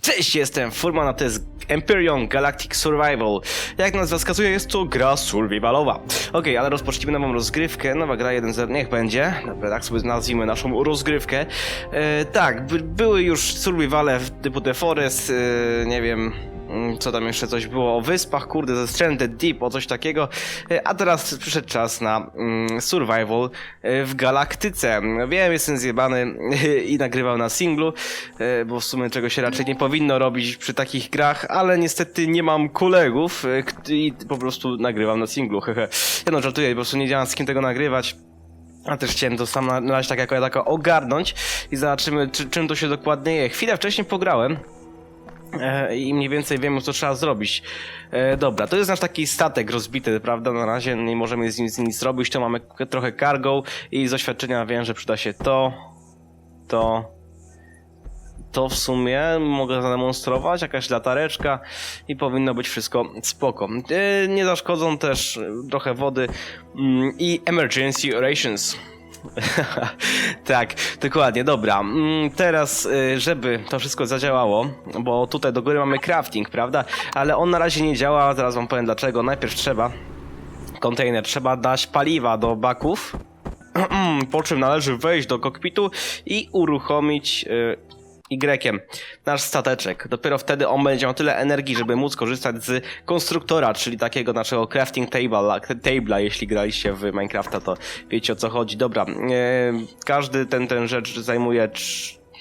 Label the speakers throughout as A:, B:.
A: Cześć, jestem Furman, a to jest Empyrean Galactic Survival. Jak nazwa wskazuje, jest to gra survivalowa. Okej, ale rozpocznijmy nową rozgrywkę. Nowa gra 1.0, niech będzie. Dobra, tak sobie nazwijmy naszą rozgrywkę. E, tak, by, były już survivale typu The Forest, e, nie wiem... mm, Co tam jeszcze coś było o wyspach, kurde, ze Stranded Deep, o coś takiego. E, A teraz przyszedł czas na mm, survival e, w galaktyce. Wiem, jestem zjebany i nagrywał na singlu, e, bo w sumie czego się raczej nie powinno robić przy takich grach, ale niestety nie mam kolegów e, i po prostu nagrywam na singlu, hehe. Ja no żartuję, po prostu nie wiedziałem z kim tego nagrywać. A też chciałem to sam na, razie tak jako tako ogarnąć i zobaczymy, czy, czym to się dokładnie je. Chwilę wcześniej pograłem, E, i mniej więcej wiemy, co trzeba zrobić. E, dobra, to jest nasz taki statek rozbity, prawda? Na razie nie możemy z nim nic zrobić, to mamy trochę cargo i z doświadczenia wiem, że przyda się to, to, to w sumie mogę zademonstrować, jakaś latareczka i powinno być wszystko spoko. E, nie zaszkodzą też e, trochę wody mm, i emergency rations. tak, dokładnie, dobra. Mm, Teraz, y, żeby to wszystko zadziałało, bo tutaj do góry mamy crafting, prawda? Ale on na razie nie działa, zaraz wam powiem dlaczego. Najpierw trzeba kontener, trzeba dać paliwa do baków, po czym należy wejść do kokpitu i uruchomić y, nasz stateczek. Dopiero wtedy on będzie miał tyle energii, żeby móc korzystać z konstruktora, czyli takiego naszego crafting table, table'a, jeśli graliście w Minecrafta, to wiecie o co chodzi. Dobra, e, każdy ten, ten rzecz zajmuje.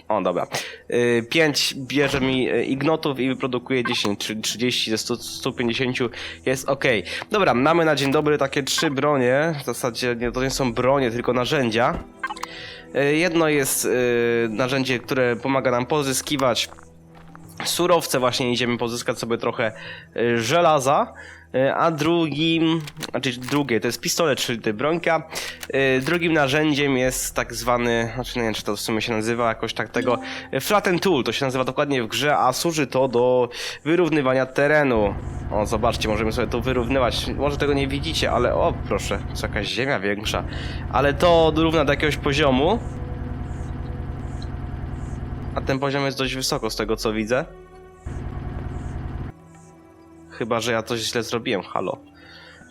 A: O, dobra. E, 5 bierze mi e, ignotów i wyprodukuje 10, czyli 30 ze 100, 150 jest ok. Dobra, mamy na dzień dobry takie trzy bronie. W zasadzie nie, to nie są bronie, tylko narzędzia. E, Jedno jest e, narzędzie, które pomaga nam pozyskiwać surowce, właśnie idziemy pozyskać sobie trochę e, żelaza, a drugim, znaczy drugie, to jest pistolet, czyli to brońka. E, Drugim narzędziem jest tak zwany, znaczy nie wiem czy to w sumie się nazywa jakoś tak tego, e, flatten tool, to się nazywa dokładnie w grze, a służy to do wyrównywania terenu. O, zobaczcie, możemy sobie tu wyrównywać, może tego nie widzicie, ale o, proszę, to jakaś ziemia większa. Ale to równa do jakiegoś poziomu, a ten poziom jest dość wysoko z tego co widzę. Chyba, że ja coś źle zrobiłem, halo.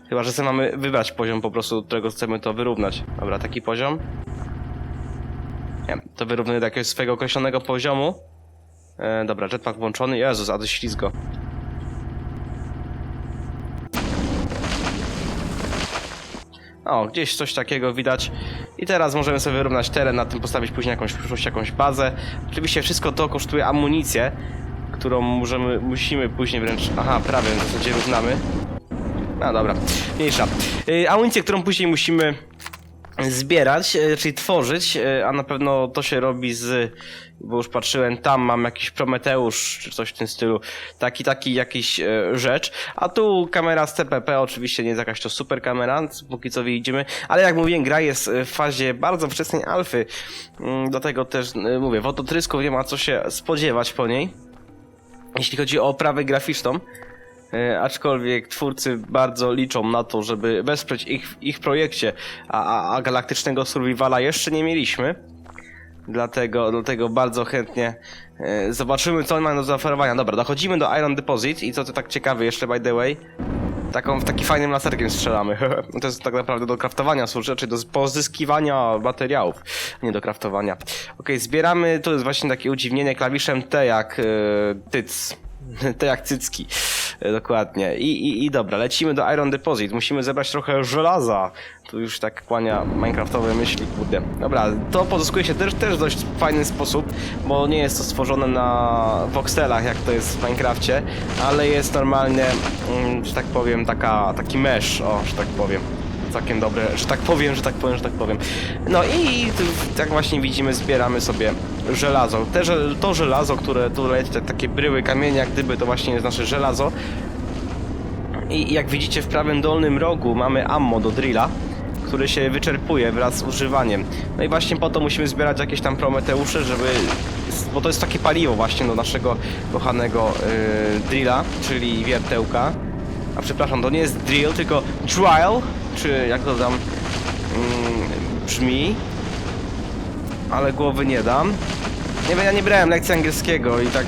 A: Chyba, że sobie mamy wybrać poziom po prostu, do którego chcemy to wyrównać. Dobra, taki poziom. Nie, to wyrównuję do jakiegoś swojego określonego poziomu. E, dobra, jetpack włączony. Jezus, a to ślizgo. O, gdzieś coś takiego widać. I teraz możemy sobie wyrównać teren, na tym postawić później jakąś przyszłość, jakąś bazę. Oczywiście wszystko to kosztuje amunicję, którą możemy, musimy później wręcz... Aha, prawie w zasadzie równamy. No dobra, mniejsza. Yy, amunicję, którą później musimy zbierać, e, czyli tworzyć, e, a na pewno to się robi z, bo już patrzyłem, tam mam jakiś Prometeusz, czy coś w tym stylu, taki, taki jakiś rzecz, a tu kamera z CPP, oczywiście nie jest jakaś to super kamera, póki co widzimy, ale jak mówiłem, gra jest w fazie bardzo wczesnej alfy, Mm, dlatego też mówię, wodotrysków nie ma co się spodziewać po niej, jeśli chodzi o oprawę graficzną, E, aczkolwiek twórcy bardzo liczą na to, żeby wesprzeć ich w ich projekcie, a, a, a galaktycznego survivala jeszcze nie mieliśmy. Dlatego, dlatego bardzo chętnie e, zobaczymy, co oni mają do zaoferowania. Dobra, dochodzimy do Iron Deposit i co to tak ciekawe jeszcze, by the way, taką, takim fajnym laserkiem strzelamy. to jest tak naprawdę do kraftowania służy, czyli do pozyskiwania materiałów, nie do kraftowania. Okej, zbieramy, to jest właśnie takie udziwnienie klawiszem T jak e, tyc. T jak cycki. E, Dokładnie. I, i, I dobra, lecimy do Iron Deposit. Musimy zebrać trochę żelaza. Tu już tak kłania Minecraftowe myśli, kurde. Dobra, to pozyskuje się też, też dość fajny sposób, bo nie jest to stworzone na voxelach, jak to jest w Minecrafcie, ale jest normalnie, mm, że tak powiem, taka, taki mesh, o, że tak powiem całkiem dobre, że tak powiem, że tak powiem, że tak powiem. No i tu, jak właśnie widzimy, zbieramy sobie żelazo. Te, to żelazo, które tu leci, takie bryły kamienia, gdyby to właśnie jest nasze żelazo. I jak widzicie w prawym dolnym rogu mamy ammo do drilla, który się wyczerpuje wraz z używaniem. No i właśnie po to musimy zbierać jakieś tam prometeusze, żeby... Bo to jest takie paliwo właśnie do naszego kochanego yy, drilla, czyli wiertełka. A przepraszam, to nie jest drill, tylko drill, czy jak to tam mm, brzmi. Ale głowy nie dam. Nie wiem, ja nie brałem lekcji angielskiego i tak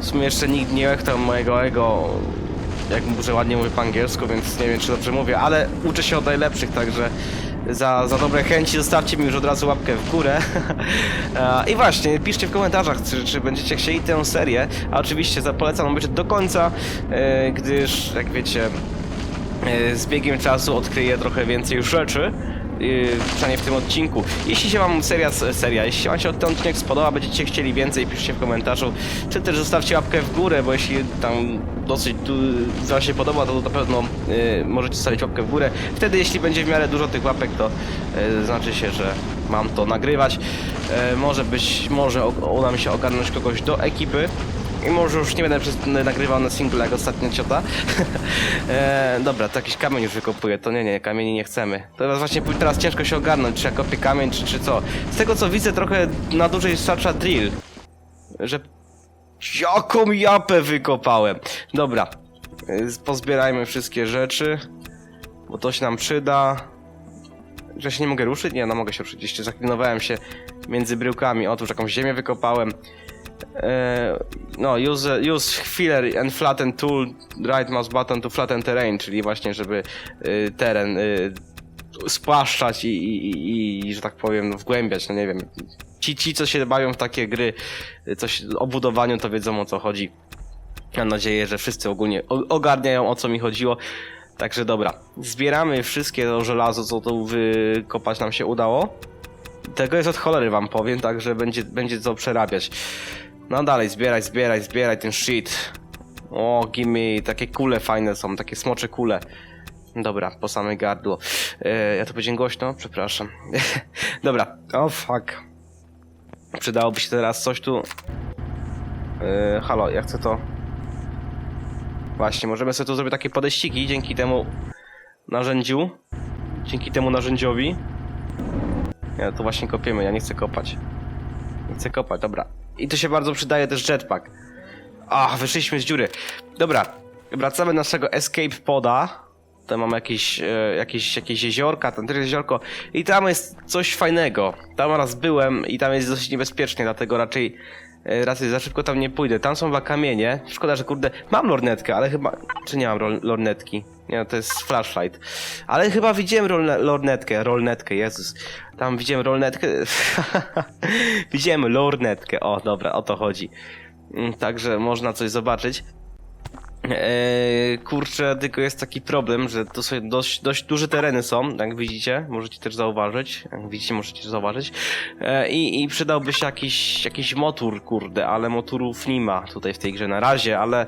A: W sumie jeszcze nikt nie łechtał mojego ego, jak muszę ładnie mówię po angielsku, więc nie wiem czy dobrze mówię, ale uczę się od najlepszych, także za, za dobre chęci zostawcie mi już od razu łapkę w górę. I właśnie, piszcie w komentarzach, czy, czy będziecie chcieli tę serię, a oczywiście polecam obejrzeć do końca, e, gdyż jak wiecie, e, z biegiem czasu odkryję trochę więcej rzeczy. Yy, przynajmniej w tym odcinku. Jeśli się wam seria, seria, jeśli wam się ten odcinek spodoba, będziecie chcieli więcej, piszcie w komentarzu, czy też zostawcie łapkę w górę, bo jeśli tam dosyć wam się podoba, to na pewno yy, możecie zostawić łapkę w górę. Wtedy, jeśli będzie w miarę dużo tych łapek, to yy, znaczy się, że mam to nagrywać. Yy, może być, może uda mi się ogarnąć kogoś do ekipy. I może już nie będę przez, nagrywał na single jak ostatnio ciota. e, dobra, to jakiś kamień już wykopuję. To nie, nie, kamieni nie chcemy. To właśnie teraz ciężko się ogarnąć, czy ja kopię kamień, czy, czy co. Z tego co widzę, trochę na dłużej starcza drill. Że... Jaką japę wykopałem! Dobra. Pozbierajmy wszystkie rzeczy. Bo to się nam przyda. Że się nie mogę ruszyć? Nie, no mogę się ruszyć. Jeszcze zaklinowałem się między bryłkami. Otóż jakąś ziemię wykopałem. E, no, use, use filler and flatten tool, right mouse button to flatten terrain, czyli właśnie, żeby y, teren y, spłaszczać i, i, i, że tak powiem, no, wgłębiać, no nie wiem. Ci, ci, co się bawią w takie gry, y, coś o budowaniu, to wiedzą o co chodzi. Mam nadzieję, że wszyscy ogólnie ogarniają o co mi chodziło. Także dobra, zbieramy wszystkie to żelazo, co tu wykopać nam się udało. Tego jest od cholery wam powiem, także będzie, będzie co przerabiać. No dalej, zbieraj, zbieraj, zbieraj ten shit. O, gimme, takie kule fajne są, takie smocze kule. Dobra, po same gardło. E, ja to powiedziałem głośno, przepraszam. Dobra, o oh, fuck. Przydałoby się teraz coś tu... E, halo, ja chcę to... Właśnie, możemy sobie tu zrobić takie podejściki dzięki temu narzędziu. Dzięki temu narzędziowi. Ja tu właśnie kopiemy, ja nie chcę kopać. Nie chcę kopać, dobra. I to się bardzo przydaje też jetpack. A, wyszliśmy z dziury. Dobra, wracamy do naszego escape poda. Tutaj mamy jakieś, e, jakieś, jakieś jeziorka, tam też jeziorko. I tam jest coś fajnego. Tam raz byłem i tam jest dosyć niebezpiecznie, dlatego raczej e, raczej za szybko tam nie pójdę. Tam są dwa kamienie. Szkoda, że kurde. Mam lornetkę, ale chyba. Czy nie mam lornetki? Nie, to jest flashlight. Ale chyba widziałem rolne- lornetkę, rolnetkę, Jezus. Tam widziałem rolnetkę. widziałem lornetkę. O, dobra, o to chodzi. Mm, Także można coś zobaczyć. Eee, kurczę, tylko jest taki problem, że to są dość, dość duże tereny są, jak widzicie, możecie też zauważyć, jak widzicie, możecie zauważyć. Eee, i, I przydałby się jakiś, jakiś motor, kurde, ale motorów nie ma tutaj w tej grze na razie, ale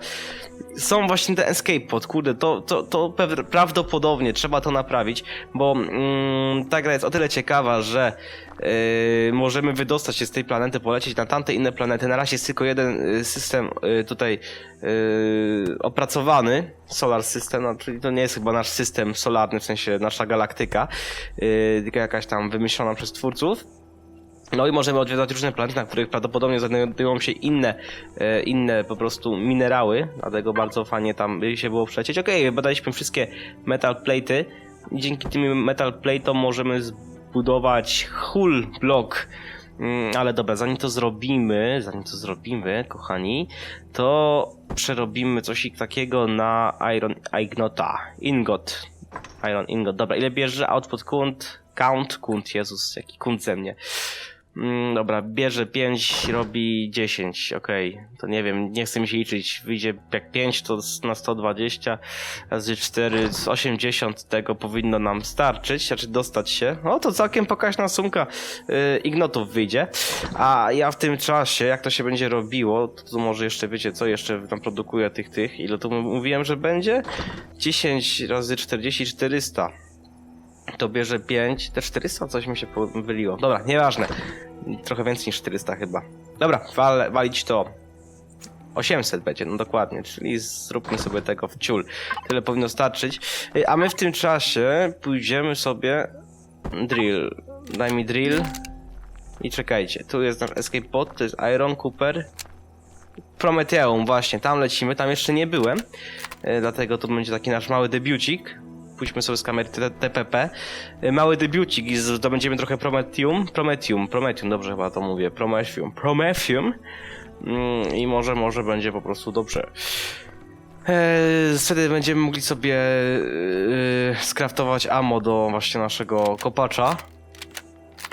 A: są właśnie te escape pod, kurde, to, to, to prawdopodobnie trzeba to naprawić, bo mm, ta gra jest o tyle ciekawa, że yy, możemy wydostać się z tej planety, polecieć na tamte inne planety. Na razie jest tylko jeden y, system y, tutaj yy, opracowany, Solar System, no, czyli to nie jest chyba nasz system solarny, w sensie nasza galaktyka, yy, tylko jakaś tam wymyślona przez twórców. No i możemy odwiedzać różne planety, na których prawdopodobnie znajdują się inne, e, inne po prostu minerały, dlatego bardzo fajnie tam by się było przecieć. Okej, okay, badaliśmy wszystkie metal plate'y dzięki tym metal plate'om możemy zbudować hull block. Mm, Ale dobra, zanim to zrobimy, zanim to zrobimy, kochani, to przerobimy coś takiego na Iron Ignota. Ingot. Iron Ingot. Dobra, ile bierze output count? Count, count, Jezus, jaki kunt ze mnie. Mm, dobra, bierze 5, robi 10, okej. To nie wiem, nie chcę mi się liczyć. Wyjdzie jak 5 to na 120, razy 4, z 80 tego powinno nam starczyć, znaczy dostać się. O, to całkiem pokaźna sumka yy, ignotów wyjdzie. A ja w tym czasie, jak to się będzie robiło, to, to może jeszcze wiecie co, jeszcze tam produkuję tych, tych, ile tu mówiłem, że będzie? 10 razy 40, 400 to bierze 5, te 400 coś mi się pomyliło. Dobra, nieważne. Trochę więcej niż 400 chyba. Dobra, wal, walić to. 800 będzie, no dokładnie, czyli zróbmy sobie tego w ciul. Tyle powinno starczyć. Y, A my w tym czasie pójdziemy sobie... Drill. Daj mi drill. I czekajcie, tu jest nasz escape pod, to jest Iron Cooper. Prometeum, właśnie, tam lecimy, tam jeszcze nie byłem. Y, Dlatego to będzie taki nasz mały debiucik pójdźmy sobie z kamery TPP. Y, Mały debiucik i zdobędziemy trochę Prometium. Prometium, Prometium, dobrze chyba to mówię. Prometheum. Prometheum. Mm, I może, może będzie po prostu dobrze. Eee, wtedy będziemy mogli sobie yy, skraftować ammo do właśnie naszego kopacza.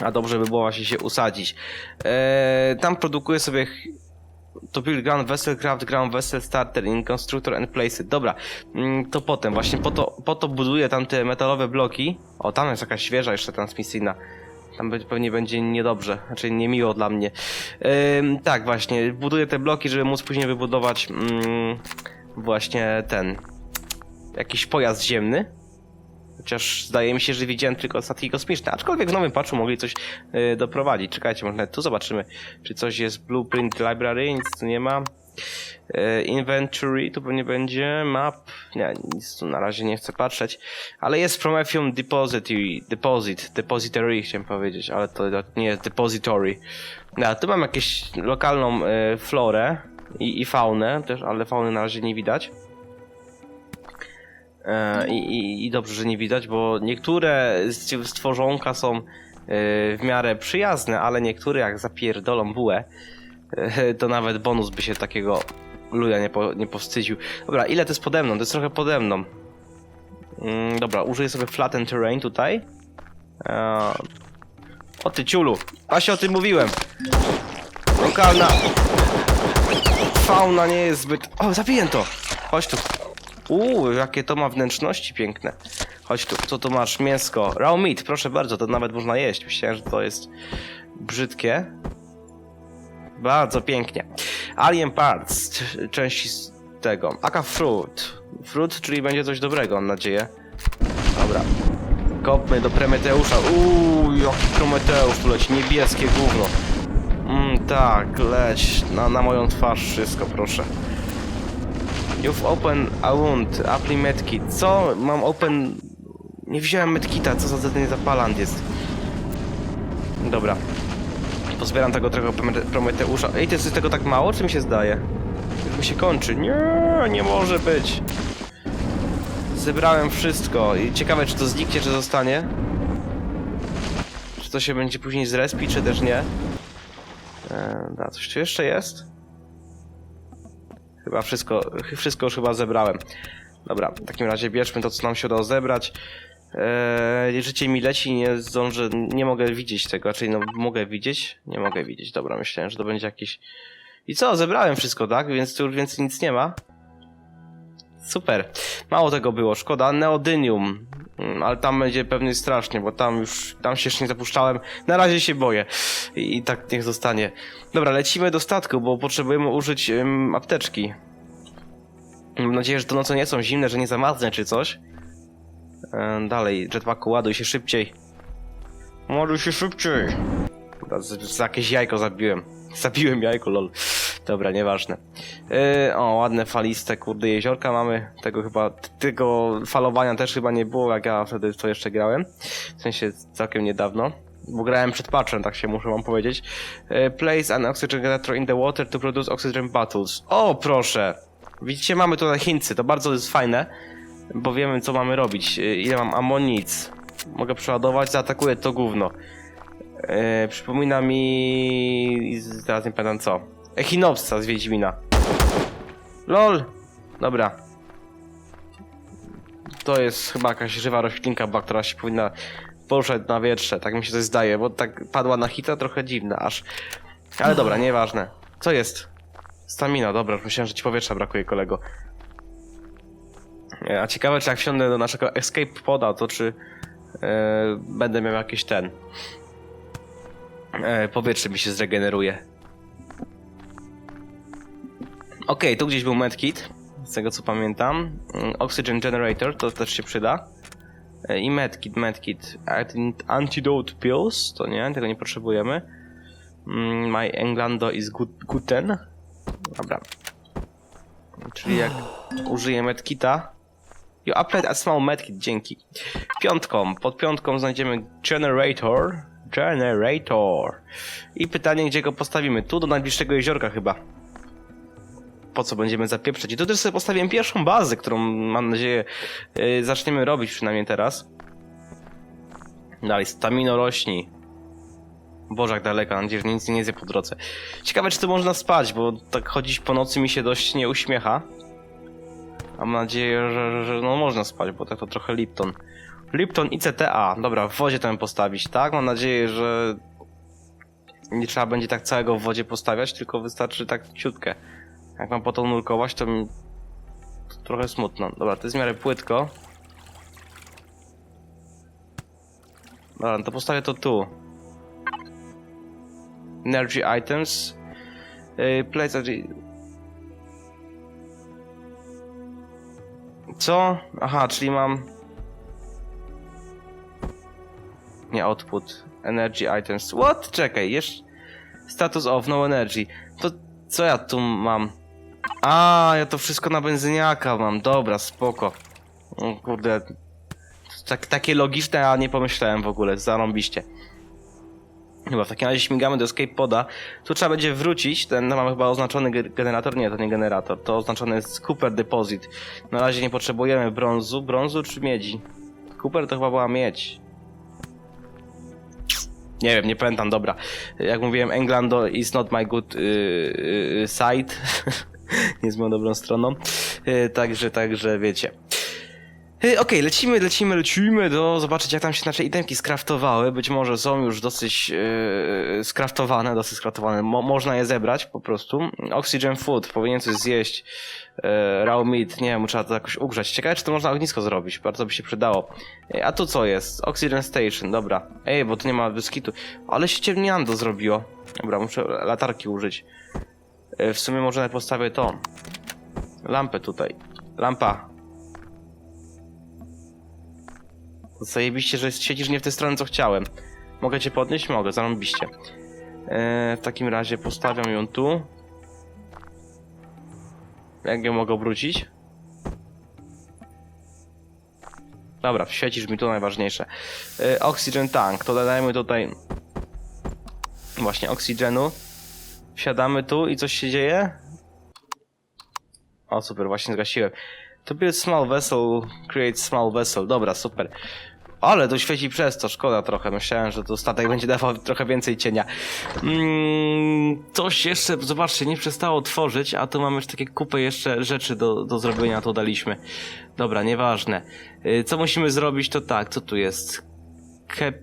A: A dobrze by było właśnie się usadzić. Eee, tam produkuję sobie to build ground vessel, craft ground vessel, starter in constructor and place it. Dobra, mm, to potem właśnie po to, po to buduję tam te metalowe bloki. O, tam jest jakaś świeża jeszcze transmisyjna. Tam pewnie będzie niedobrze, znaczy niemiło dla mnie. Ym, tak, właśnie, buduję te bloki, żeby móc później wybudować mm, właśnie ten jakiś pojazd ziemny. Chociaż zdaje mi się, że widziałem tylko statki kosmiczne, aczkolwiek w nowym patchu mogli coś y, doprowadzić. Czekajcie, może nawet tu zobaczymy, czy coś jest Blueprint Library, nic tu nie ma. Y, inventory, tu pewnie będzie, map, nie, nic tu na razie nie chcę patrzeć, ale jest Prometheum Depository, Deposit, Depository chciałem powiedzieć, ale to nie jest Depository. No, tu mam jakąś lokalną y, florę i, i faunę też, ale fauny na razie nie widać. E, I, i, I dobrze, że nie widać, bo niektóre stworzonka są e, w miarę przyjazne, ale niektóre jak zapierdolą bułę, e, to nawet bonus by się takiego luja nie, po, nie powstydził. Dobra, ile to jest pode mną? To jest trochę pode mną. Mm, dobra, użyję sobie flatten terrain tutaj. O ty ciulu, właśnie o tym mówiłem. Lokalna fauna nie jest zbyt... O, zabiję to! Chodź tu. Uuu, jakie to ma wnętrzności piękne. Chodź tu, co tu masz? Mięsko. Raw meat, proszę bardzo, to nawet można jeść. Myślałem, że to jest brzydkie. Bardzo pięknie. Alien parts, części z tego. Aka fruit. Fruit, czyli będzie coś dobrego, mam nadzieję. Dobra. Kopmy do Prometeusza. Uuu, jaki Prometeusz tu leci. Niebieskie gówno. Mm, tak, leć. Na, na moją twarz wszystko, proszę. You've open a wound, apply medkit. Co? Mam open... Nie wziąłem medkita, co za ten zapalant jest. Dobra. Pozbieram tego trochę Promete- Prometeusza. Ej, to jest tego tak mało, czy mi się zdaje? Już mi się kończy. Nie, nie może być. Zebrałem wszystko i ciekawe, czy to zniknie, czy zostanie. Czy to się będzie później zrespi, czy też nie. Eee, da, coś tu jeszcze jest? Chyba wszystko, wszystko już chyba zebrałem. Dobra, w takim razie bierzmy to, co nam się udało zebrać. Eee, życie mi leci, nie zdążę, nie mogę widzieć tego, czyli no mogę widzieć? Nie mogę widzieć, dobra, myślałem, że to będzie jakiś... I co, zebrałem wszystko, tak? Więc tu już więcej nic nie ma. Super. Mało tego było, szkoda. Neodynium. Mm, Ale tam będzie pewnie strasznie, bo tam już, tam się jeszcze nie zapuszczałem. Na razie się boję. I, i tak niech zostanie. Dobra, lecimy do statku, bo potrzebujemy użyć ym, apteczki. Mam nadzieję, że to noce nie są zimne, że nie zamarznę czy coś. E, dalej, jetpacku, ładuj się szybciej. Ładuj się szybciej. Dobra, z, z jakieś jajko zabiłem. Zabiłem jajko, lol. Dobra, nieważne. Yy, o, ładne faliste, kurde, jeziorka mamy. Tego chyba, tego falowania też chyba nie było, jak ja wtedy to jeszcze grałem. W sensie całkiem niedawno. Bo grałem przed patchem, tak się muszę wam powiedzieć. Yy, place an oxygen generator in the water to produce oxygen bottles. O, proszę! Widzicie, mamy tutaj hincy, to bardzo jest fajne. Bo wiemy, co mamy robić. Yy, ile mam amonic. Mogę przeładować, zaatakuję to gówno. Yy, przypomina mi... Teraz nie pamiętam co. Echinopsa z Wiedźmina. LOL! Dobra. To jest chyba jakaś żywa roślinka, która się powinna poruszać na wietrze, tak mi się coś zdaje, bo tak padła na hita trochę dziwne aż. Ale dobra, nieważne. Co jest? Stamina, dobra, już myślałem, że ci powietrza brakuje, kolego. A ciekawe, czy jak wsiądę do naszego escape poda, to czy e, będę miał jakiś ten. E, powietrze mi się zregeneruje. Okej, tu gdzieś był medkit, z tego co pamiętam. Mm, Oxygen generator, to też się przyda. E, I medkit, medkit. Anti- Antidote pills, to nie, tego nie potrzebujemy. Mm, My Englando is good, guten. Dobra. Czyli jak użyję medkita. You applied a small medkit, dzięki. Piątką, pod piątką znajdziemy generator. Generator. I pytanie, gdzie go postawimy? Tu do najbliższego jeziorka chyba po co będziemy zapieprzać. I tu też sobie postawiłem pierwszą bazę, którą mam nadzieję yy, zaczniemy robić przynajmniej teraz. Dalej, stamino rośni. Boże, jak daleko, mam nadzieję, że nic nie zje po drodze. Ciekawe, czy to można spać, bo tak chodzić po nocy mi się dość nie uśmiecha. Mam nadzieję, że, że no można spać, bo tak to trochę Lipton. Lipton i CTA. Dobra, w wodzie tam postawić, tak? Mam nadzieję, że nie trzeba będzie tak całego w wodzie postawiać, tylko wystarczy tak ciutkę. Jak mam po to nurkować, to mi to trochę smutno. Dobra, to jest w miarę płytko. Dobra, no to postawię to tu. Energy items. Yy, place Co? Aha, czyli mam... Nie, output. Energy items. What? Czekaj, jeszcze... Status of, no energy. To co ja tu mam? A, ja to wszystko na benzyniaka mam. Dobra, spoko. O, kurde. Tak, takie logiczne, a nie pomyślałem w ogóle. Zarąbiście. Chyba w takim razie śmigamy do escape poda. Tu trzeba będzie wrócić. Ten no, mamy chyba oznaczony ge- generator. Nie, to nie generator. To oznaczony jest Cooper Deposit. Na razie nie potrzebujemy brązu. Brązu czy miedzi? Cooper to chyba była miedź. Nie wiem, nie pamiętam, dobra. Jak mówiłem, Englando is not my good yy, yy, side. nie jest moją dobrą stroną. Yy, także, także wiecie. Yy, Okej, lecimy, lecimy, lecimy do zobaczyć jak tam się nasze itemki skraftowały. Być może są już dosyć yy, skraftowane, dosyć skraftowane. Mo można je zebrać po prostu. Oxygen food, powinien coś zjeść. Yy, raw meat, nie wiem, trzeba to jakoś ugrzać. Ciekawe czy to można ognisko zrobić, bardzo by się przydało. Yy, a tu co jest? Oxygen station, dobra. Ej, bo tu nie ma wyskitu. Ale się ciemniando zrobiło. Dobra, muszę latarki użyć. Yy, w sumie może postawię to. Lampę tutaj. Lampa. Zajebiście, że siedzisz nie w tę stronę, co chciałem. Mogę cię podnieść? Mogę, zarąbiście. Eee, w takim razie postawiam ją tu. Jak ją mogę obrócić? Dobra, świecisz mi tu najważniejsze. Eee, oxygen tank, to dodajmy tutaj... Właśnie, oxygenu. Wsiadamy tu i coś się dzieje? O, super, właśnie zgasiłem. To build small vessel, create small vessel. Dobra, super. Ale to świeci przez to, szkoda trochę. Myślałem, że to statek będzie dawał trochę więcej cienia. Mm, coś jeszcze, zobaczcie, nie przestało tworzyć, a tu mamy już takie kupę jeszcze rzeczy do, do zrobienia, to daliśmy. Dobra, nieważne. Y, Co musimy zrobić, to tak, co tu jest? Cap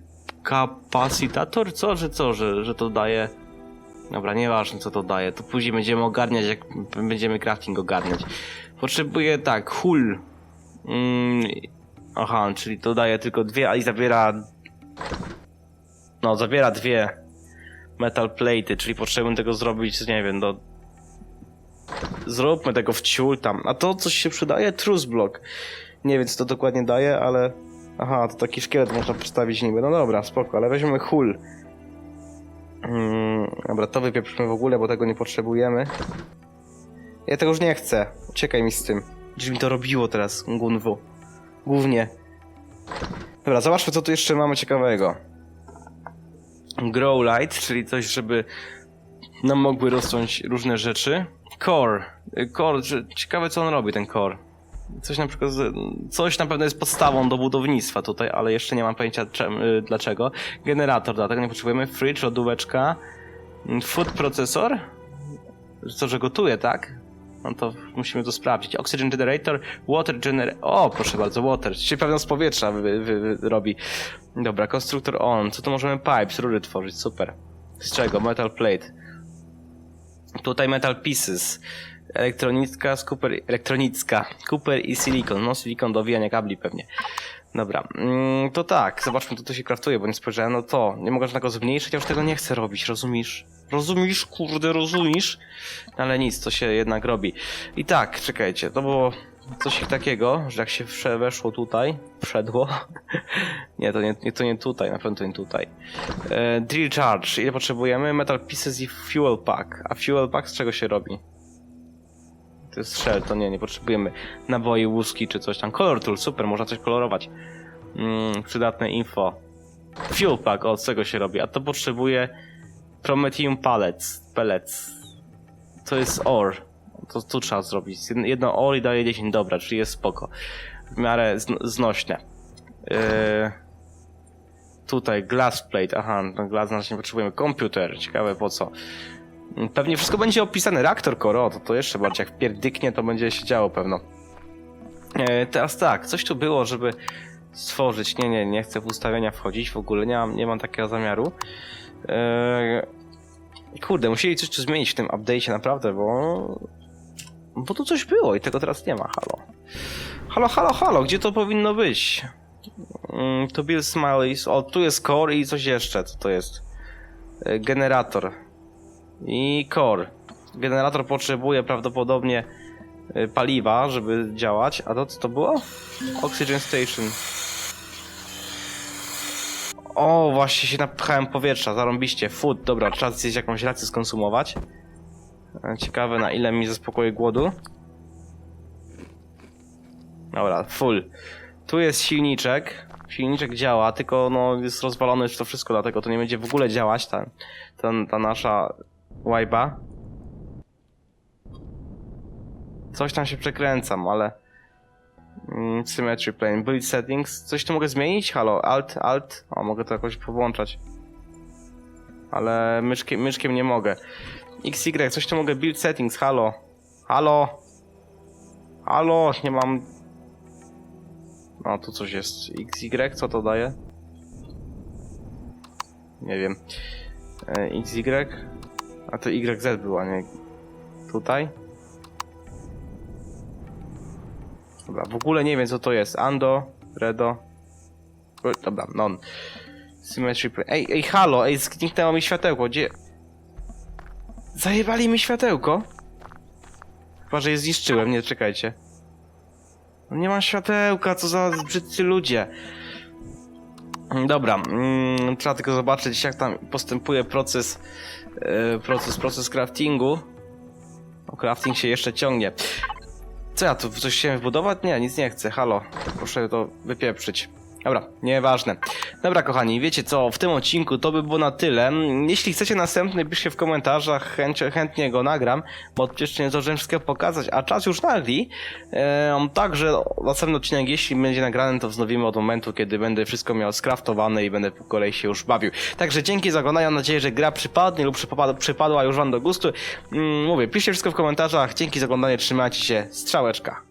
A: kapacitator? Co, że co, że, że to daje... Dobra, nieważne co to daje, to później będziemy ogarniać, jak będziemy crafting ogarniać. Potrzebuję tak, hull. Mm, aha, czyli to daje tylko dwie, a i zabiera. No, zabiera dwie metal platy, czyli potrzebujemy tego zrobić, nie wiem, do. Zróbmy tego w ciul tam. A to coś się przydaje? Truce block. Nie wiem, co to dokładnie daje, ale. Aha, to taki szkielet można postawić niby. No dobra, spoko, ale weźmiemy hull. Mm, dobra, to wypieprzymy w ogóle, bo tego nie potrzebujemy. Ja tego już nie chcę. Uciekaj mi z tym. Gdzieś mi to robiło teraz, Gunwu. Głównie. Dobra, zobaczmy co tu jeszcze mamy ciekawego. Grow light, czyli coś, żeby nam mogły rosnąć różne rzeczy. Core. Core, ciekawe co on robi, ten core. Coś na przykład, coś na pewno jest podstawą do budownictwa tutaj, ale jeszcze nie mam pojęcia czem, y, dlaczego. Generator, dlatego nie potrzebujemy. Fridge, lodóweczka. Mm, Food processor. Co, że gotuje, tak? No to musimy to sprawdzić. Oxygen generator, water generator. O, proszę bardzo, water. Się pewno z powietrza wy, wy, wy, robi. Dobra, konstruktor on. Co tu możemy? Pipes, rury tworzyć, super. Z czego? Metal plate. Tutaj metal pieces. Elektronicka, Cooper, elektronicka. Cooper i silikon. No, silikon do wijania kabli pewnie. Dobra, mm, to tak, zobaczmy, co tu się kraftuje, bo nie spojrzałem, no to, nie mogę tego zmniejszyć, ja już tego nie chcę robić, rozumiesz? Rozumiesz, kurde, rozumiesz? Ale nic, to się jednak robi. I tak, czekajcie, to było coś takiego, że jak się weszło tutaj, wszedło, nie, to nie, nie, to nie tutaj, na pewno to nie tutaj. E, drill charge, ile potrzebujemy? Metal pieces i fuel pack, a fuel pack z czego się robi? To jest shell, to nie, nie potrzebujemy naboi, łuski czy coś tam. Color tool, super, można coś kolorować. Mm, przydatne info. Fuel pack, od czego się robi? A to potrzebuje Prometheum pellets. pellets. To jest ore. To tu trzeba zrobić. Jedno- ore i daje 10, dobra, czyli jest spoko. W miarę zn- znośne. Yy... Tutaj, glass plate, aha, no glass znaczy nie potrzebujemy. Komputer, ciekawe po co. Pewnie wszystko będzie opisane. Reaktor core, o, to, to jeszcze bardziej jak pierdyknie, to będzie się działo pewno. E, teraz tak, coś tu było, żeby stworzyć. Nie, nie, nie chcę w ustawienia wchodzić w ogóle, nie mam, nie mam takiego zamiaru. E, kurde, musieli coś tu zmienić w tym update'cie naprawdę, bo... Bo tu coś było i tego teraz nie ma, halo. Halo, halo, halo, gdzie to powinno być? Mm, to Bill Smileys. O, tu jest core i coś jeszcze. Co to jest? E, Generator. I core. Generator potrzebuje prawdopodobnie e, paliwa, żeby działać. A to co to było? Oxygen Station. O, właśnie się napchałem powietrza, zarąbiście. Food, dobra, trzeba zjeść jakąś rację skonsumować. E, Ciekawe na ile mi zaspokoi głodu. Dobra, full. Tu jest silniczek. Silniczek działa, tylko no jest rozwalony już to wszystko, dlatego to nie będzie w ogóle działać ta, ta, ta nasza łajba. Coś tam się przekręcam, ale... Mm, symmetry plane, build settings. Coś tu mogę zmienić? Halo, alt, alt. O, mogę to jakoś powłączać. Ale myszkiem, myszkiem nie mogę. XY, coś tu mogę build settings, halo. Halo. Halo, nie mam o, tu coś jest. XY, co to daje? Nie wiem. E, XY? A to YZ była, nie? Tutaj? Dobra, w ogóle nie wiem co to jest. Ando, Redo. Dobra, non. Symmetry. Ej, ej, halo, ej, zniknęło mi światełko, gdzie... Zajebali mi światełko? Chyba, że je zniszczyłem, nie, czekajcie. No nie ma światełka, co za brzydcy ludzie. Dobra, mm, trzeba tylko zobaczyć jak tam postępuje proces, e, proces, proces craftingu. O, crafting się jeszcze ciągnie. Co ja tu coś chciałem wbudować? Nie, nic nie chcę, halo. Proszę to wypieprzyć. Dobra, nieważne. Dobra, kochani, wiecie co, w tym odcinku to by było na tyle. Jeśli chcecie następny, piszcie w komentarzach, chęć, chętnie go nagram, bo przecież nie zdążyłem wszystkiego pokazać, a czas już nagli. Ehm, także następny odcinek, jeśli będzie nagrany, to wznowimy od momentu, kiedy będę wszystko miał skraftowane i będę po kolei się już bawił. Także dzięki za oglądanie, mam nadzieję, że gra przypadnie lub przypadła, przypadła już wam do gustu. Mm, mówię, piszcie wszystko w komentarzach, dzięki za oglądanie, trzymajcie się, strzałeczka.